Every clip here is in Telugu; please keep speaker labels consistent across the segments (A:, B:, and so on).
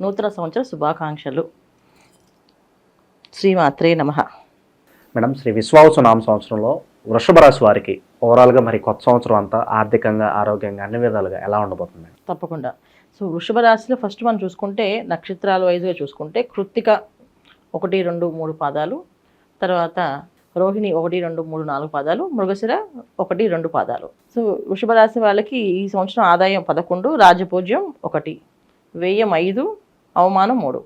A: నూతన సంవత్సర శుభాకాంక్షలు. శ్రీమాత్రే నమః.
B: మేడం శ్రీ విశ్వాసనామ సంవత్సరంలో వృషభ రాశి వారికి ఓవరాల్గా మరి కొత్త సంవత్సరం అంతా ఆర్థికంగా ఆరోగ్యంగా అన్ని విధాలుగా ఎలా ఉండబోతుంది మేడం?
A: తప్పకుండా. సో వృషభ రాశిలో ఫస్ట్ మనం చూసుకుంటే నక్షత్రాల వైజ్గా చూసుకుంటే కృత్తిక ఒకటి రెండు మూడు పాదాలు. తర్వాత రోహిణి ఒకటి రెండు మూడు నాలుగు పాదాలు. మృగశిర ఒకటి రెండు పాదాలు. సో వృషభ రాశి వాళ్ళకి ఈ సంవత్సరం ఆదాయం పదకొండు రాజపూజ్యం ఒకటి. వ్యయం ఐదు అవమానం మూడు.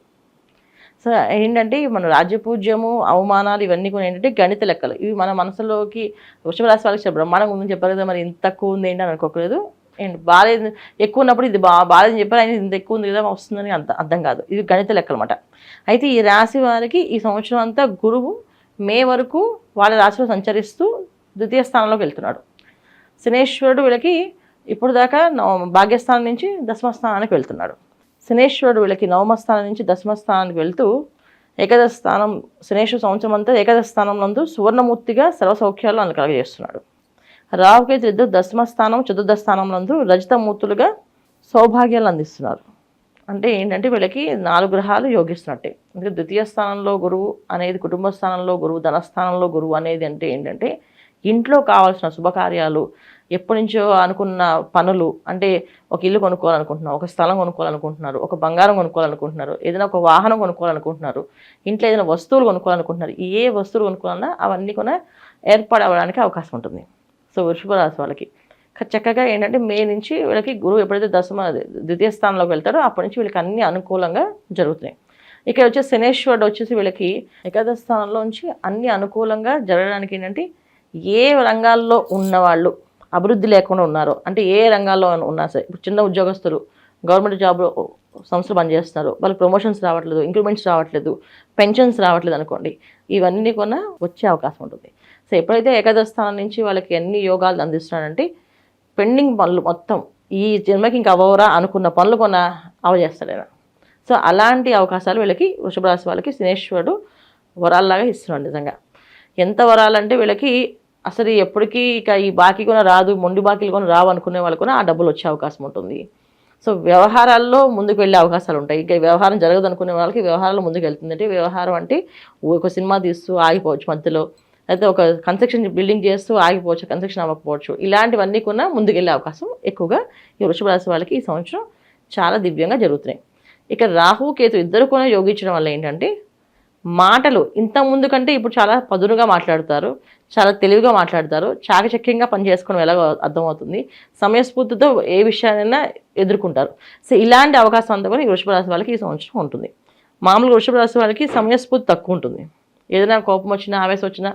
A: సో ఏంటంటే మన రాజ్యపూజ్యము అవమానాలు ఇవన్నీ కూడా ఏంటంటే గణిత లెక్కలు. ఇవి మన మనసులోకి వృషభరాశి వాళ్ళకి బ్రహ్మాండంగా ఉందని చెప్పారు కదా మరి ఇంత తక్కువ ఉంది ఏంటి అని అనుకోకలేదు అండ్ బాలేదు ఎక్కువ ఉన్నప్పుడు ఇది బా బాలేదని చెప్పారు ఆయన ఇంత ఎక్కువ ఉంది కదా వస్తుందని అంత అర్థం కాదు. ఇది గణిత లెక్కలు అనమాట అయితే ఈ రాశి వారికి ఈ సంవత్సరం అంతా గురువు మే వరకు వాళ్ళ రాశిలో సంచరిస్తూ ద్వితీయ స్థానంలోకి వెళ్తున్నాడు. శనేశ్వరుడు వీళ్ళకి ఇప్పుడు దాకా భాగ్యస్థానం నుంచి దశమ స్థానానికి వెళ్తున్నాడు. శనేశ్వరుడు వీళ్ళకి నవమ స్థానం నుంచి దశమ స్థానానికి వెళ్తూ ఏకాదశ స్థానం శనేశ్వర సంవత్సరం అంతా ఏకాదశ స్థానం నందు సువర్ణమూర్తిగా సర్వసౌఖ్యాలు ఆయన కలగజేస్తున్నాడు. రావుకేతు ఇద్దరు దశమ స్థానం చతుర్థ స్థానంలో నందు రజతమూర్తులుగా సౌభాగ్యాలు అందిస్తున్నారు. అంటే ఏంటంటే వీళ్ళకి నాలుగు గ్రహాలు యోగిస్తున్నట్టే. అంటే ద్వితీయ స్థానంలో గురువు అనేది కుటుంబ స్థానంలో గురువు ధనస్థానంలో గురువు అనేది అంటే ఏంటంటే ఇంట్లో కావాల్సిన శుభకార్యాలు ఎప్పటి నుంచో అనుకున్న పనులు అంటే ఒక ఇల్లు కొనుక్కోవాలనుకుంటున్నారు ఒక స్థలం కొనుక్కోవాలనుకుంటున్నారు ఒక బంగారం కొనుక్కోవాలనుకుంటున్నారు ఏదైనా ఒక వాహనం కొనుక్కోవాలనుకుంటున్నారు ఇంట్లో ఏదైనా వస్తువులు కొనుక్కోవాలనుకుంటున్నారు ఏ వస్తువులు కొనుక్కోవాలన్నా అవన్నీ కూడా ఏర్పడవడానికి అవకాశం ఉంటుంది. సో వృషభ రాశి వాళ్ళకి. చక్కగా ఏంటంటే మే నుంచి వీళ్ళకి గురువు ఎప్పుడైతే దశమ ద్వితీయ స్థానంలోకి వెళ్తారో అప్పటి నుంచి వీళ్ళకి అన్ని అనుకూలంగా జరుగుతున్నాయి ఇక్కడ వచ్చేసి శనేశ్వరుడు వచ్చేసి వీళ్ళకి ఏకాదశ స్థానంలో నుంచి అన్ని అనుకూలంగా జరగడానికి ఏంటంటే ఏ రంగాల్లో ఉన్నవాళ్ళు అభివృద్ధి లేకుండా ఉన్నారో. అంటే ఏ రంగాల్లో ఉన్నా సరే ఇప్పుడు చిన్న ఉద్యోగస్తులు గవర్నమెంట్ జాబ్ సంస్థలు పనిచేస్తున్నారు. వాళ్ళకి ప్రమోషన్స్ రావట్లేదు ఇంక్రిమెంట్స్ రావట్లేదు పెన్షన్స్ రావట్లేదు అనుకోండి ఇవన్నీ కూడా వచ్చే అవకాశం ఉంటుంది. సో ఎప్పుడైతే ఏకాదశ స్థానం నుంచి వాళ్ళకి ఎన్ని యోగాలు అందిస్తున్నాడంటే పెండింగ్ పనులు మొత్తం ఈ జన్మకి ఇంకా అవ్వరా అనుకున్న పనులు కొన అవజేస్తాడు సో అలాంటి అవకాశాలు వీళ్ళకి వృషభ రాశి వాళ్ళకి శనేశ్వరుడు వరాల్లాగా ఇస్తున్నాడు నిజంగా. ఎంత వరాలంటే వీళ్ళకి అసలు ఎప్పటికీ ఇక ఈ బాకీ కూడా రాదు మొండి బాకీలు కూడా రావు అనుకునే వాళ్ళు కూడా ఆ డబ్బులు వచ్చే అవకాశం ఉంటుంది. సో వ్యవహారాల్లో ముందుకు వెళ్ళే అవకాశాలు ఉంటాయి. ఇంకా వ్యవహారం జరగదు అనుకునే వాళ్ళకి వ్యవహారాలు ముందుకు వెళ్తుంది. అంటే వ్యవహారం అంటే ఒక సినిమా తీస్తూ ఆగిపోవచ్చు మధ్యలో. అయితే ఒక కన్స్ట్రక్షన్ బిల్డింగ్ చేస్తూ ఆగిపోవచ్చు కన్స్ట్రక్షన్ అవ్వకపోవచ్చు. ఇలాంటివన్నీ కూడా ముందుకెళ్ళే అవకాశం ఎక్కువగా ఈ వృషభ రాశి వాళ్ళకి ఈ సంవత్సరం చాలా దివ్యంగా జరుగుతున్నాయి. ఇక రాహు కేతు ఇద్దరు కూడా యోగించడం వల్ల ఏంటంటే మాటలు. ఇంత ముందు కంటే ఇప్పుడు చాలా పదునుగా మాట్లాడతారు. చాలా తెలివిగా మాట్లాడతారు. చాకచక్యంగా పనిచేసుకోవడం ఎలాగో అర్థమవుతుంది. సమయస్ఫూర్తితో ఏ విషయాన్నైనా ఎదుర్కొంటారు. సో ఇలాంటి అవకాశం అంతా కూడా వృషభ రాశి వాళ్ళకి ఈ సంవత్సరం ఉంటుంది. మామూలుగా వృషభ రాశి వాళ్ళకి సమయస్ఫూర్తి తక్కువ ఉంటుంది. ఏదైనా కోపం వచ్చినా ఆవేశం వచ్చినా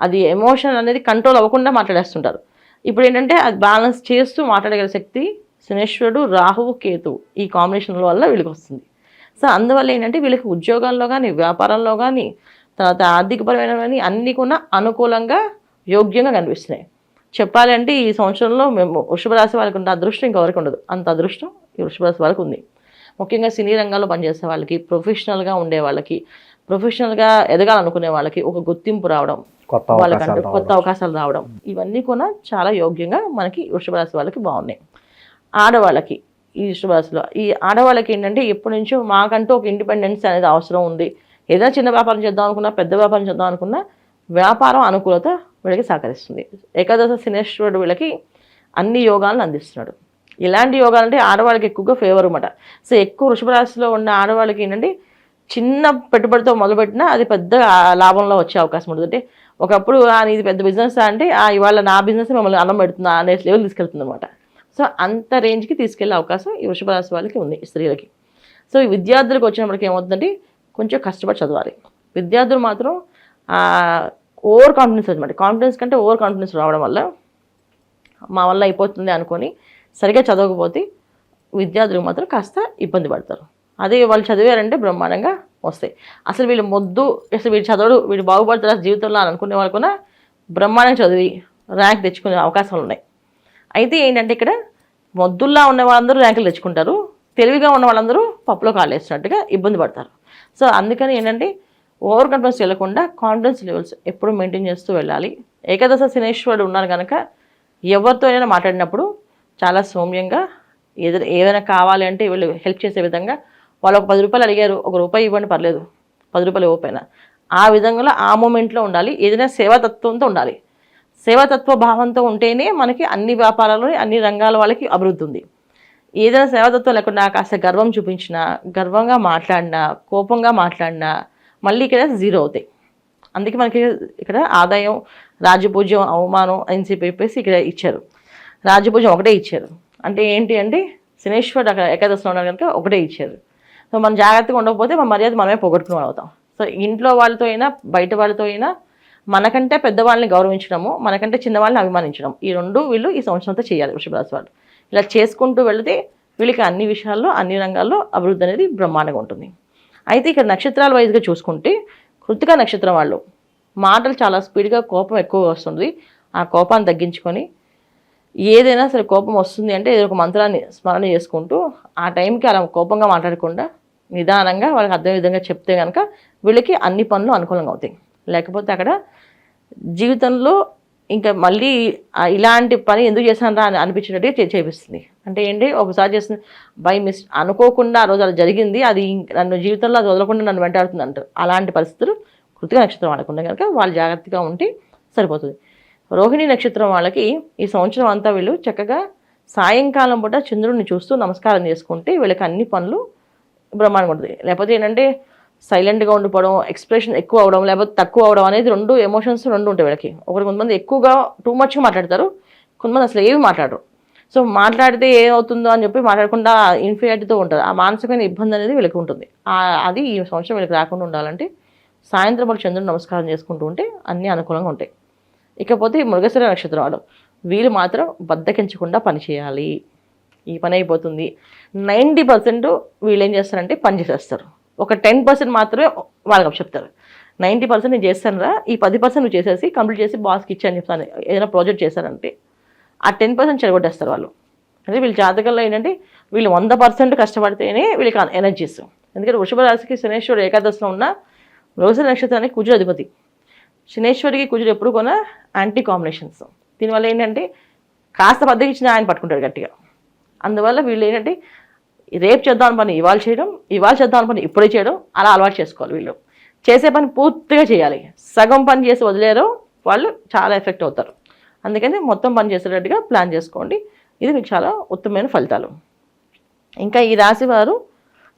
A: అది ఎమోషన్ అనేది కంట్రోల్ అవ్వకుండా మాట్లాడేస్తుంటారు. ఇప్పుడు ఏంటంటే అది బ్యాలెన్స్ చేస్తూ మాట్లాడగల శక్తి శనేశ్వరుడు రాహువు కేతు ఈ కాంబినేషన్ వల్ల వీళ్ళకి వస్తుంది. సో అందువల్ల ఏంటంటే వీళ్ళకి ఉద్యోగాల్లో కానీ వ్యాపారంలో కానీ తర్వాత ఆర్థికపరమైన కానీ అన్నీ కూడా అనుకూలంగా యోగ్యంగా కనిపిస్తున్నాయి. చెప్పాలి అంటే ఈ సంవత్సరంలో మేము వృషభ రాశి వాళ్ళకి ఉన్న అదృష్టం ఇంకెవరికి ఉండదు. అంత అదృష్టం ఈ వృషభ రాశి వాళ్ళకి ఉంది. ముఖ్యంగా సినీ రంగాల్లో పనిచేసే వాళ్ళకి ప్రొఫెషనల్గా ఉండే వాళ్ళకి ప్రొఫెషనల్గా ఎదగాలనుకునే వాళ్ళకి ఒక గుర్తింపు రావడం వాళ్ళకంటూ కొత్త అవకాశాలు రావడం ఇవన్నీ కూడా చాలా యోగ్యంగా మనకి వృషభ రాశి వాళ్ళకి బాగున్నాయి. ఆడవాళ్ళకి ఈ వృషభ ఈ ఆడవాళ్ళకి ఏంటంటే ఎప్పటి నుంచో మాకంటూ ఒక ఇండిపెండెన్స్ అనేది అవసరం ఉంది. ఏదైనా చిన్న వ్యాపారం చేద్దాం అనుకున్నా పెద్ద వ్యాపారం చేద్దాం అనుకున్నా వ్యాపారం అనుకూలత వీళ్ళకి సహకరిస్తుంది. ఏకాదశ శనేశ్వరుడు వీళ్ళకి అన్ని యోగాలను అందిస్తున్నాడు. ఇలాంటి యోగాలు అంటే ఆడవాళ్ళకి ఎక్కువగా ఫేవర్ అనమాట సో ఎక్కువ వృషభరాశిలో ఉన్న ఆడవాళ్ళకి ఏంటంటే చిన్న పెట్టుబడితో మొదలుపెట్టినా అది పెద్ద లాభంలో వచ్చే అవకాశం ఉంటుంది. అంటే ఒకప్పుడు "ఆ, పెద్ద బిజినెస్ అంటే "ఆ, ఇవాళ నా బిజినెస్ మిమ్మల్ని అన్నం పెడుతుందా అనే లెవెల్ తీసుకెళ్తుంది అనమాట సో అంత రేంజ్కి తీసుకెళ్ళే అవకాశం ఈ వృషభ రాశి వాళ్ళకి ఉంది స్త్రీలకి. సో ఈ విద్యార్థులకు వచ్చినప్పటికి ఏమవుతుందంటే కొంచెం కష్టపడి చదవాలి. విద్యార్థులు మాత్రం ఓవర్ కాన్ఫిడెన్స్ అనమాట కాన్ఫిడెన్స్ కంటే ఓవర్ కాన్ఫిడెన్స్ రావడం వల్ల మా వల్ల అయిపోతుంది అనుకొని సరిగా చదవకపోతే విద్యార్థులు మాత్రం కాస్త ఇబ్బంది పడతారు. అదే వాళ్ళు చదివారంటే బ్రహ్మాండంగా వస్తాయి. అసలు వీళ్ళు మొద్దు అసలు వీడు చదవడు వీడు బాగుపడతారు జీవితంలో అని అనుకునే వాళ్ళు కూడా బ్రహ్మాండంగా చదివి ర్యాంక్ తెచ్చుకునే అవకాశాలు ఉన్నాయి. అయితే ఏంటంటే ఇక్కడ మొద్దుల్లా ఉన్న వాళ్ళందరూ ర్యాంకులు తెచ్చుకుంటారు తెలివిగా ఉన్న వాళ్ళందరూ పప్పులో కాలేసినట్టుగా వేసినట్టుగా ఇబ్బంది పడతారు. సో అందుకని ఏంటంటే ఓవర్ కాన్ఫిడెన్స్ వెళ్ళకుండా కాన్ఫిడెన్స్ లెవెల్స్ ఎప్పుడు మెయింటైన్ చేస్తూ వెళ్ళాలి. ఏకాదశ శనేశ్వరుడు ఉన్నారు కనుక ఎవరితో అయినా మాట్లాడినప్పుడు చాలా సౌమ్యంగా ఏదైనా ఏదైనా కావాలి అంటే వీళ్ళు హెల్ప్ చేసే విధంగా వాళ్ళు ఒక పది రూపాయలు అడిగారు ఒక రూపాయి ఇవ్వండి పర్లేదు. పది రూపాయలు ఇవ్వకపోయినా. ఆ విధంగా ఆ మూమెంట్లో ఉండాలి. ఏదైనా సేవాతత్వంతో ఉండాలి. సేవాతత్వ భావంతో ఉంటేనే మనకి అన్ని వ్యాపారాలు అన్ని రంగాల వాళ్ళకి అభివృద్ధి ఉంది. ఏదైనా సేవాతత్వం లేకుండా కాస్త గర్వం చూపించినా గర్వంగా మాట్లాడినా కోపంగా మాట్లాడినా మళ్ళీ ఇక్కడ జీరో అవుతాయి. అందుకే మనకి ఇక్కడ ఆదాయం రాజపూజ్యం అవమానం అని చెప్పేసి ఇక్కడ ఇచ్చారు. రాజపూజ్యం ఒకటే ఇచ్చారు. అంటే ఏంటి అంటే శనేశ్వరుడు అక్కడ ఏకాదశిలో ఉన్నారు కనుక ఒకటే ఇచ్చారు. సో మనం జాగ్రత్తగా ఉండకపోతే మన మర్యాద మనమే పోగొట్టుకునే వాళ్ళు. అవుతాం సో ఇంట్లో వాళ్ళతో అయినా బయట వాళ్ళతో అయినా మనకంటే పెద్దవాళ్ళని గౌరవించడము మనకంటే చిన్నవాళ్ళని అభిమానించడం. ఈ రెండు వీళ్ళు ఈ సంవత్సరంతో చేయాలి వృషభరాశి వాళ్ళు. ఇలా చేసుకుంటూ వెళితే వీళ్ళకి అన్ని విషయాల్లో అన్ని రంగాల్లో అభివృద్ధి అనేది బ్రహ్మాండంగా ఉంటుంది. అయితే ఇక్కడ నక్షత్రాల వైజ్గా చూసుకుంటే కృతిక నక్షత్రం వాళ్ళు మాటలు చాలా స్పీడ్గా కోపం ఎక్కువగా వస్తుంది. ఆ కోపాన్ని తగ్గించుకొని ఏదైనా సరే కోపం వస్తుంది అంటే ఏదో ఒక మంత్రాన్ని స్మరణ చేసుకుంటూ ఆ టైంకి అలా కోపంగా మాట్లాడకుండా నిదానంగా వాళ్ళకి అర్థం విధంగా చెప్తే కనుక వీళ్ళకి అన్ని పనులు అనుకూలంగా అవుతాయి. లేకపోతే అక్కడ జీవితంలో ఇంకా మళ్ళీ ఇలాంటి పని ఎందుకు చేశానరా అని అనిపించినట్టు చేపిస్తుంది. అంటే ఏంటి? ఒకసారి చేసిన బై మిస్ అనుకోకుండా ఆ రోజు అలా జరిగింది అది నన్ను జీవితంలో అది వదలకుండా నన్ను వెంటాడుతుంది అంటారు. అలాంటి పరిస్థితులు కృతిక నక్షత్రం వాడకుండా కనుక వాళ్ళు జాగ్రత్తగా ఉంటే సరిపోతుంది. రోహిణి నక్షత్రం వాళ్ళకి ఈ సంవత్సరం అంతా వీళ్ళు చక్కగా సాయంకాలం పూట చంద్రుడిని చూస్తూ నమస్కారం చేసుకుంటే వీళ్ళకి అన్ని పనులు బ్రహ్మాండంగా ఉంటుంది. లేకపోతే ఏంటంటే సైలెంట్గా ఉండిపోవడం ఎక్స్ప్రెషన్ ఎక్కువ అవడం లేకపోతే తక్కువ అవడం అనేది రెండు ఎమోషన్స్ రెండు ఉంటాయి వీళ్ళకి. ఒకరు కొంతమంది ఎక్కువగా టూ మచ్గా మాట్లాడతారు కొంతమంది అసలు ఏమి మాట్లాడరు. సో మాట్లాడితే ఏమవుతుందో అని చెప్పి మాట్లాడకుండా ఇన్ఫియారిటీతో ఉంటారు. ఆ మానసికమైన ఇబ్బంది అనేది వీళ్ళకి ఉంటుంది. అది ఈ సంవత్సరం వీళ్ళకి రాకుండా ఉండాలంటే సాయంత్రం వాళ్ళు చంద్రుడు నమస్కారం చేసుకుంటూ ఉంటే అన్నీ అనుకూలంగా ఉంటాయి. ఇకపోతే ఈ మృగశిర నక్షత్రం వాడు వీళ్ళు మాత్రం బద్దకించకుండా పని చేయాలి. ఈ పని అయిపోతుంది. నైంటీ పర్సెంట్ వీళ్ళు ఏం చేస్తారంటే పని చేసేస్తారు. ఒక టెన్ పర్సెంట్ మాత్రమే వాళ్ళకి చెప్తారు. నైంటీ పర్సెంట్ నేను చేస్తానురా ఈ పది పర్సెంట్ నువ్వు చేసేసి కంప్లీట్ చేసి బాస్కి ఇచ్చి అని చెప్తాను. ఏదైనా ప్రాజెక్ట్ చేశారంటే ఆ టెన్ పర్సెంట్ చెడగొట్టేస్తారు వాళ్ళు. అంటే వీళ్ళ జాతకంలో ఏంటంటే వీళ్ళు వంద పర్సెంట్ కష్టపడితేనే వీళ్ళకి ఎనర్జీస్ ఎందుకంటే వృషభ రాశికి శనేశ్వరుడు ఏకాదశిలో ఉన్న రోజు నక్షత్రానికి కుజుడు అధిపతి. శనేశ్వరికి కుజుడు ఎప్పుడు కొన యాంటీ కాంబినేషన్స్ దీనివల్ల ఏంటంటే కాస్త పద్దకి ఇచ్చిన ఆయన పట్టుకుంటాడు గట్టిగా. అందువల్ల వీళ్ళు ఏంటంటే రేపు చేద్దాం పని ఇవాళ చేయడం ఇవాళ చేద్దాం పని ఇప్పుడే చేయడం అలా అలవాటు చేసుకోవాలి వీళ్ళు. చేసే పని పూర్తిగా చేయాలి. సగం పని చేసి వదిలేరు వాళ్ళు చాలా ఎఫెక్ట్ అవుతారు. అందుకని మొత్తం పని చేసేటట్టుగా ప్లాన్ చేసుకోండి. ఇది మీకు చాలా ఉత్తమమైన ఫలితాలు. ఇంకా ఈ రాశి వారు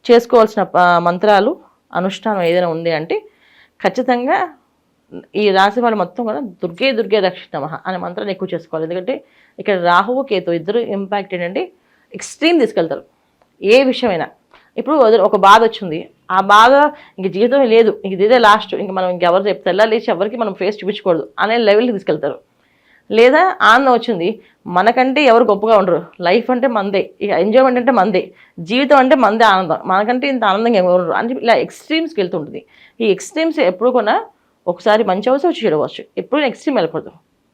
A: చేసుకోవాల్సిన మంత్రాలు అనుష్ఠానం ఏదైనా ఉంది అంటే ఖచ్చితంగా ఈ రాశి వాళ్ళు మొత్తం కూడా దుర్గే దుర్గే రక్షిత నమః అనే మంత్రాన్ని ఎక్కువ చేసుకోవాలి. ఎందుకంటే ఇక్కడ రాహువు కేతు ఇద్దరు ఇంపాక్ట్ ఏంటంటే ఎక్స్ట్రీమ్ తీసుకెళ్తారు. ఏ విషయమైనా. ఇప్పుడు ఒక బాధ వచ్చింది. ఆ బాధ ఇంక జీవితం లేదు. ఇంక ఇదే లాస్ట్ ఇంక మనం ఇంకెవరు చెప్తే లేచి ఎవరికి మనం ఫేస్ చూపించకూడదు అనే లెవెల్కి తీసుకెళ్తారు. లేదా ఆనందం వచ్చింది మనకంటే ఎవరు గొప్పగా ఉండరు. లైఫ్ అంటే మందే. ఇక ఎంజాయ్మెంట్ అంటే మందే. జీవితం అంటే మందే ఆనందం. మనకంటే ఇంత ఆనందంగా ఎవరు ఉండరు. ఇలా ఎక్స్ట్రీమ్స్కి వెళ్తుంటుంది ఈ ఎక్స్ట్రీమ్స్ ఎప్పుడు కూడా ఒకసారి మంచి అవసరం వచ్చి చెడవచ్చు. ఎప్పుడు ఎక్స్ట్రీమ్ వెళ్ళకూడదు.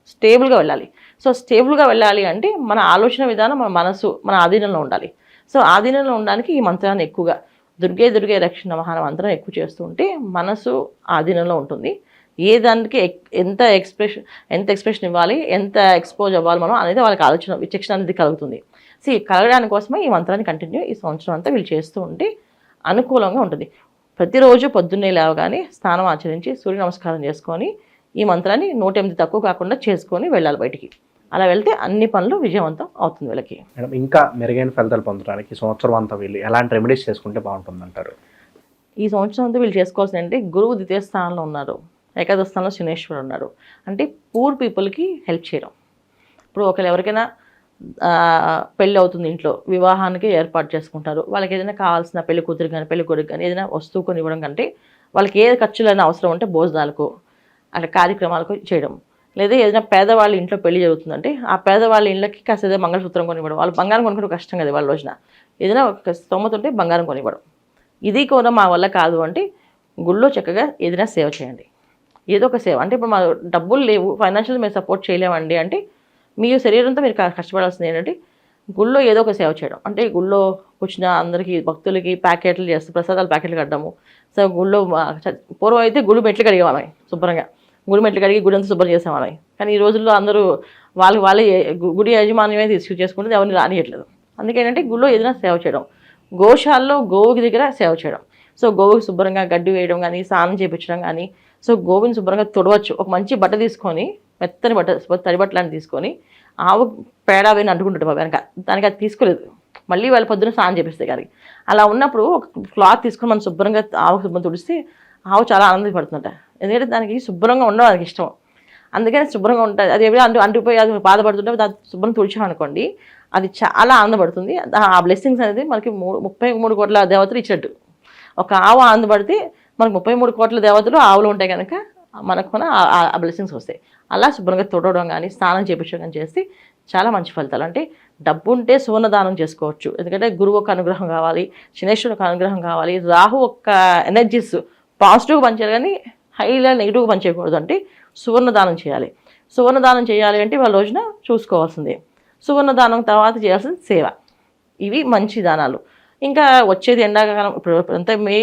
A: స్టేబుల్గా వెళ్ళాలి. సో స్టేబుల్గా వెళ్ళాలి అంటే మన ఆలోచన విధానం మన మనసు మన ఆధీనంలో ఉండాలి. సో ఆధీనంలో ఉండడానికి ఈ మంత్రాన్ని ఎక్కువగా దుర్గే దుర్గే రక్షణ మహాన మంత్రం ఎక్కువ చేస్తూ ఉంటే మనసు ఆధీనంలో ఉంటుంది. ఏ దానికి ఎక్- ఎంత ఎక్స్ప్రెషన్ ఎంత ఎక్స్ప్రెషన్ ఇవ్వాలి ఎంత ఎక్స్పోజ్ అవ్వాలి మనం అనేది వాళ్ళకి ఆలోచన విచక్షణ అనేది కలుగుతుంది. సో కలగడానికి కోసమే ఈ మంత్రాన్ని కంటిన్యూ ఈ సంవత్సరం అంతా వీళ్ళు చేస్తూ ఉంటే అనుకూలంగా ఉంటుంది. ప్రతిరోజు పొద్దున్నే లేవగానే స్నానం ఆచరించి సూర్య నమస్కారం చేసుకొని ఈ మంత్రాన్ని నూట ఎనిమిది తక్కువ కాకుండా చేసుకొని వెళ్ళాలి బయటికి. అలా వెళ్తే అన్ని పనులు విజయవంతం అవుతుంది వీళ్ళకి.
B: మేడం ఇంకా మెరుగైన ఫలితాలు పొందడానికి సంవత్సరం అంతా వీళ్ళు ఎలాంటి రెమెడీస్ చేసుకుంటే బాగుంటుంది అంటారు
A: ఈ సంవత్సరం అంతా వీళ్ళు చేసుకోవాల్సింది అంటే గురువు ద్వితీయ స్థానంలో ఉన్నారు ఏకాదశ స్థానంలో శనేశ్వరుడు ఉన్నారు. అంటే పూర్ పీపుల్కి హెల్ప్ చేయడం. ఇప్పుడు ఒకరు ఎవరికైనా పెళ్ళి అవుతుంది ఇంట్లో వివాహానికి ఏర్పాటు చేసుకుంటారు. వాళ్ళకి ఏదైనా కావాల్సిన పెళ్ళి కూతురు కానీ పెళ్ళి కొడుకు కానీ ఏదైనా వస్తువు కొని ఇవ్వడం కంటే వాళ్ళకి ఏ ఖర్చులైనా అవసరం ఉంటే భోజనాలకు అట్లా కార్యక్రమాలకు చేయడం. లేదా ఏదైనా పేదవాళ్ళ ఇంట్లో పెళ్ళి జరుగుతుందంటే ఆ పేదవాళ్ళ ఇళ్ళకి కాస్త ఏదో మంగళసూత్రం కొనివ్వడం. వాళ్ళు బంగారం కొనుక్కోవడం కష్టం కదా వాళ్ళ రోజున. ఏదైనా ఒక స్తోమత ఉంటే బంగారం కొనివ్వడం. ఇది కూడా మా వల్ల కాదు అంటే గుళ్ళో చక్కగా ఏదైనా సేవ చేయండి. ఏదో ఒక సేవ. అంటే ఇప్పుడు మా డబ్బులు లేవు. ఫైనాన్షియల్ మేము సపోర్ట్ చేయలేమండి అంటే మీ శరీరంతో మీరు కష్టపడాల్సింది ఏంటంటే గుళ్ళో ఏదో ఒక సేవ చేయడం. అంటే గుళ్ళో వచ్చిన అందరికీ భక్తులకి ప్యాకెట్లు చేస్తూ ప్రసాదాలు ప్యాకెట్లు కట్టడము. సో గుళ్ళో పూర్వం అయితే గుళ్ళు మెట్లు కడిగేవాళ్ళం. శుభ్రంగా. గుడి మెట్లు కడిగి గుడి అంతా శుభ్రం చేసేవాళ్ళం. కానీ ఈ రోజుల్లో అందరూ వాళ్ళు వాళ్ళే గు- గుడి యాజమాన్యమే తీసుకు చేసుకుంటే ఎవరిని రానియట్లేదు. అందుకే ఏంటంటే గుళ్ళో ఏదైనా సేవ చేయడం. గోశాల్లో గోవుకి దగ్గర సేవ చేయడం. సో గోవుకి శుభ్రంగా గడ్డి వేయడం కానీ స్నానం చేయించడం కానీ సో గోవుని శుభ్రంగా తుడవచ్చు. ఒక మంచి బట్ట తీసుకొని మెత్తని బట్ట తడి బట్టలాంటి తీసుకొని ఆవు పేడ వేని అంటుకుంటాడు బాబు వెనక. దానికి అది తీసుకోలేదు. మళ్ళీ వాళ్ళ పొద్దున స్నానం చేపిస్తే కానీ అలా ఉన్నప్పుడు ఒక క్లాత్ తీసుకొని మనం శుభ్రంగా ఆవుకు శుభ్రం తుడిస్తే ఆవు చాలా ఆనందపడుతుందట. ఎందుకంటే దానికి శుభ్రంగా ఉండడం దానికి ఇష్టం. అందుకని శుభ్రంగా ఉంటుంది అది ఎవరు అంటు అంటుపోయి అది బాధపడుతుంటే దాన్ని శుభ్రం తుడిచాం అనుకోండి అది చాలా ఆనందపడుతుంది. ఆ బ్లెస్సింగ్స్ అనేది మనకి మూడు ముప్పై మూడు కోట్ల దేవతలు ఇచ్చినట్టు ఒక ఆవు ఆనందపడితే మనకు ముప్పై మూడు కోట్ల దేవతలు ఆవులు ఉంటాయి కనుక మనకు కూడా ఆ- బ్లెస్సింగ్స్ వస్తాయి. అలా శుభ్రంగా తుడవడం కానీ స్నానం చేపించడం కానీ చేస్తే చాలా మంచి ఫలితాలు. అంటే డబ్బు ఉంటే సువర్ణదానం చేసుకోవచ్చు. ఎందుకంటే గురువు ఒక అనుగ్రహం కావాలి శనేశ్వరుడు ఒక అనుగ్రహం కావాలి రాహు ఒక ఎనర్జీస్ పాజిటివ్గా పనిచేయాలి కానీ హైలో నెగిటివ్గా పనిచేయకూడదు అంటే సువర్ణదానం చేయాలి. సువర్ణదానం చేయాలి అంటే వాళ్ళ రోజున చూసుకోవాల్సిందే. సువర్ణదానం తర్వాత చేయాల్సింది సేవ. ఇవి మంచి దానాలు. ఇంకా వచ్చేది ఎండాకాలం ఇప్పుడు అంతా మే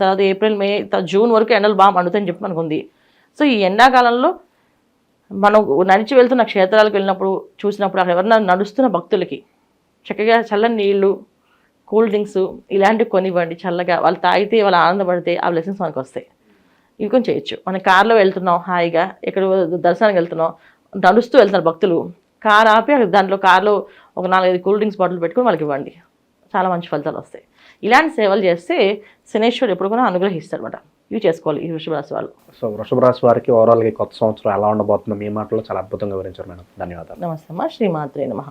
A: తర్వాత ఏప్రిల్ మే జూన్ వరకు ఎండలు బాగా మండుతాయని చెప్పి మనకు ఉంది. సో ఈ ఎండాకాలంలో మనం నడిచి వెళ్తున్న క్షేత్రాలకు వెళ్ళినప్పుడు చూసినప్పుడు అక్కడ ఎవరన్నా నడుస్తున్న భక్తులకి చక్కగా చల్లని నీళ్ళు కూల్ డ్రింక్స్ ఇలాంటివి కొనివ్వండి చల్లగా. వాళ్ళు తాగితే వాళ్ళు ఆనందపడితే ఆ బ్లెస్సింగ్స్ మనకు వస్తాయి. ఇవి కొంచెం చేయొచ్చు. మనం కార్లో వెళ్తున్నాం హాయిగా ఎక్కడ దర్శనానికి వెళ్తున్నాం నడుస్తూ వెళ్తున్నారు భక్తులు. కార్ ఆపి దాంట్లో కార్లో ఒక నాలుగైదు కూల్ డ్రింక్స్ బాటిల్ పెట్టుకొని వాళ్ళకి ఇవ్వండి. చాలా మంచి ఫలితాలు వస్తాయి. ఇలాంటి సేవలు చేస్తే శనేశ్వరుడు ఎప్పుడు కూడా అనుగ్రహిస్తాడు అనమాట ఇవి చేసుకోవాలి ఈ వృషభ రాశి వాళ్ళు.
B: సో వృషభ రాశి వారికి ఓవరాల్గా కొత్త సంవత్సరం ఎలా ఉండబోతుందో మీ మాటలో చాలా అద్భుతంగా వివరించారు మేడం. ధన్యవాదాలు.
A: నమస్తే అమ్మా. శ్రీమాత్రే నమః.